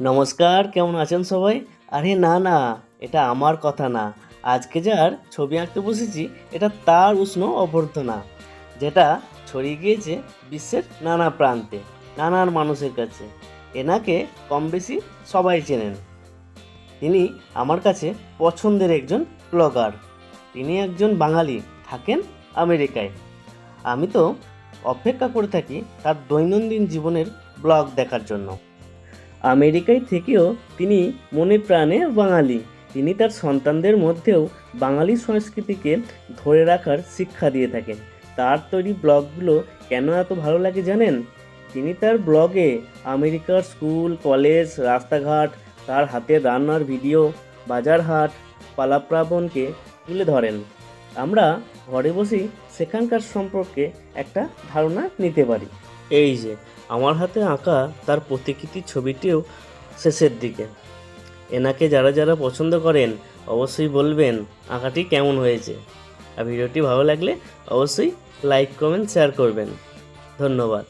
নমস্কার, কেমন আছেন সবাই? আরে না না, এটা আমার কথা না। আজকে যার ছবি আঁকতে বসেছি, এটা তার উষ্ণ অভ্যর্থনা, যেটা ছড়িয়ে গিয়েছে বিশ্বের নানা প্রান্তে, নানান মানুষের কাছে। এনাকে কম বেশি সবাই চেনেন। তিনি আমার কাছে পছন্দের একজন ব্লগার। তিনি একজন বাঙালি, থাকেন আমেরিকায়। আমি তো অপেক্ষা করে থাকি তার দৈনন্দিন জীবনের ব্লগ দেখার জন্য। আমেরিকায় থেকেও তিনি মনে প্রাণে বাঙালি। তিনি তার সন্তানদের মধ্যেও বাঙালি সংস্কৃতিকে ধরে রাখার শিক্ষা দিয়ে থাকেন। তার তৈরি ব্লগগুলো কেন এত ভালো লাগে জানেন? তিনি তার ব্লগে আমেরিকার স্কুল, কলেজ, রাস্তাঘাট, তার হাতে রান্নার ভিডিও, বাজার হাট, পালাপ্রাবণকে তুলে ধরেন। আমরা ঘরে বসেই সেখানকার সম্পর্কে একটা ধারণা নিতে পারি। এই যে, আমার হাতে আঁকা তার প্রতিকৃতি ছবিটিও শেষের দিকে। এনাকে যারা যারা পছন্দ করেন, অবশ্যই বলবেন আঁকাটি কেমন হয়েছে। আর ভিডিওটি ভালো লাগলে অবশ্যই লাইক কমেন্ট শেয়ার করবেন। ধন্যবাদ।